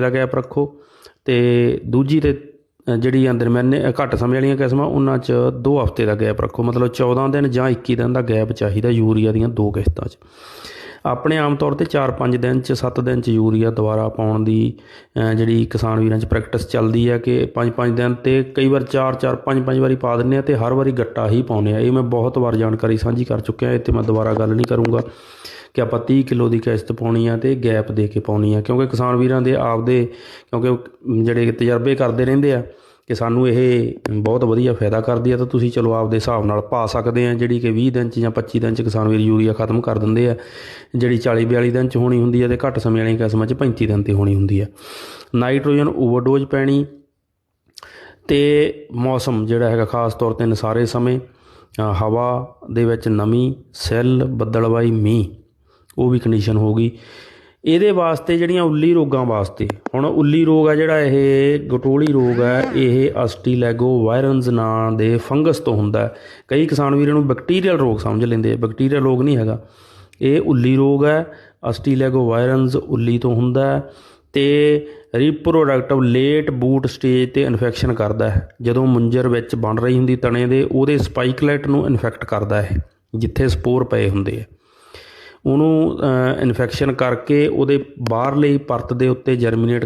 ਦਾ gap ਰੱਖੋ। ਤੇ ਦੂਜੀ ਤੇ ਜਿਹੜੀ ਅੰਦਰ ਮੈਨੇ ਘੱਟ ਸਮੇਂ ਵਾਲੀਆਂ ਕਿਸਮਾਂ, ਉਹਨਾਂ 'ਚ 2 ਹਫ਼ਤੇ ਦਾ ਗੈਪ ਰੱਖੋ। ਮਤਲਬ 14 ਦਿਨ ਜਾਂ 21 ਦਿਨ ਦਾ ਗੈਪ ਚਾਹੀਦਾ ਯੂਰੀਆ ਦੀਆਂ ਦੋ ਕਿਸ਼ਤਾਂ 'ਚ। ਆਪਣੇ ਆਮ ਤੌਰ ਤੇ 4-5 ਦਿਨ 'ਚ 7 ਦਿਨ 'ਚ ਯੂਰੀਆ ਦੁਬਾਰਾ ਪਾਉਣ ਦੀ ਜਿਹੜੀ ਕਿਸਾਨ ਵੀਰਾਂ 'ਚ ਪ੍ਰੈਕਟਿਸ ਚੱਲਦੀ ਹੈ ਕਿ 5-5 ਦਿਨ ਤੇ ਕਈ ਵਾਰ 4-4 5-5 ਵਾਰੀ ਪਾ ਦਿੰਦੇ ਆ ਤੇ ਹਰ ਵਾਰੀ ਗੱਟਾ ਹੀ ਪਾਉਂਦੇ ਆ। ਇਹ ਮੈਂ ਬਹੁਤ ਵਾਰ ਜਾਣਕਾਰੀ ਸਾਂਝੀ ਕਰ ਚੁੱਕਿਆ ਇਹ ਤੇ ਮੈਂ ਦੁਬਾਰਾ ਗੱਲ ਨਹੀਂ ਕਰੂੰਗਾ। ਕਿ ਆਪਾਂ 30 ਕਿਲੋ ਦੀ ਕਿਸ਼ਤ ਪਾਉਣੀ ਆ ਤੇ ਗੈਪ ਦੇ ਕੇ ਪਾਉਣੀ ਆ। ਕਿਉਂਕਿ ਕਿਸਾਨ ਵੀਰਾਂ ਦੇ ਆਪਦੇ, ਕਿਉਂਕਿ ਜਿਹੜੇ ਤਜਰਬੇ ਕਰਦੇ ਰਹਿੰਦੇ ਆ ਕਿ ਸਾਨੂੰ ਇਹ ਬਹੁਤ ਵਧੀਆ ਫਾਇਦਾ ਕਰਦੀ ਆ ਤਾਂ ਤੁਸੀਂ ਚਲੋ ਆਪਦੇ ਹਿਸਾਬ ਨਾਲ ਪਾ ਸਕਦੇ ਆ, ਜਿਹੜੀ ਕਿ 20 ਦਿਨ ਚ ਜਾਂ 25 ਦਿਨ ਚ ਕਿਸਾਨ ਵੀਰ ਯੂਰੀਆ ਖਤਮ ਕਰ ਦਿੰਦੇ ਆ। ਜਿਹੜੀ 40 42 ਦਿਨ ਚ ਹੋਣੀ ਹੁੰਦੀ ਆ ਤੇ ਘੱਟ ਸਮੇਂ ਵਾਲੀਆਂ ਕਿਸਮਾਂ ਚ 35 ਦਿਨ ਤੇ ਹੋਣੀ ਹੁੰਦੀ ਆ। ਨਾਈਟ੍ਰੋਜਨ ਓਵਰਡੋਜ਼ ਪੈਣੀ ਤੇ ਮੌਸਮ ਜਿਹੜਾ ਹੈਗਾ ਖਾਸ ਤੌਰ ਤੇ ਨਸਾਰੇ ਸਮੇਂ ਹਵਾ ਦੇ ਵਿੱਚ ਨਮੀ, ਸੈੱਲ, ਬੱਦਲਵਾਈ, ਮੀਂਹ। ਉਹ ਵੀ ਕੰਡੀਸ਼ਨ ਹੋ ਗਈ। ਇਹਦੇ ਵਾਸਤੇ ਜਿਹੜੀਆਂ ਉੱਲੀ ਰੋਗਾਂ ਵਾਸਤੇ, ਹੁਣ ਉੱਲੀ ਰੋਗ ਆ ਜਿਹੜਾ ਇਹ ਗਟੋਲੀ ਰੋਗ ਹੈ ਇਹ ਅਸਟੀਲੈਗੋ ਵਾਇਰਨਸ ਨਾਂ ਦੇ ਫੰਗਸ ਤੋਂ ਹੁੰਦਾ ਕਈ ਕਿਸਾਨ ਵੀਰਾਂ ਨੂੰ ਬੈਕਟੀਰੀਅਲ ਰੋਗ ਸਮਝ ਲੈਂਦੇ ਆ ਬੈਕਟੀਰੀਅਲ ਰੋਗ ਨਹੀਂ ਹੈਗਾ। ਇਹ ਉੱਲੀ ਰੋਗ ਹੈ ਅਸਟੀਲੈਗੋ ਵਾਇਰਨਸ ਉੱਲੀ ਤੋਂ ਹੁੰਦਾ ਹੈ ਤੇ ਰੀਪਰੋਡਕਟਿਵ ਲੇਟ ਬੂਟ ਸਟੇਜ ਤੇ ਇਨਫੈਕਸ਼ਨ ਕਰਦਾ ਹੈ। ਜਦੋਂ ਮੁੰਜਰ ਵਿੱਚ ਬਣ ਰਹੀ ਹੁੰਦੀ ਤਣੇ ਦੇ, ਉਹਦੇ ਸਪਾਈਕਲੇਟ ਨੂੰ ਇਨਫੈਕਟ ਕਰਦਾ ਹੈ, ਜਿੱਥੇ ਸਪੋਰ ਪਏ ਹੁੰਦੇ ਆ। ਉਹਨੂੰ ਇਨਫੈਕਸ਼ਨ ਕਰਕੇ ਉਹਦੇ ਬਾਹਰਲੀ ਪਰਤ ਦੇ ਉੱਤੇ ਜਰਮੀਨੇਟ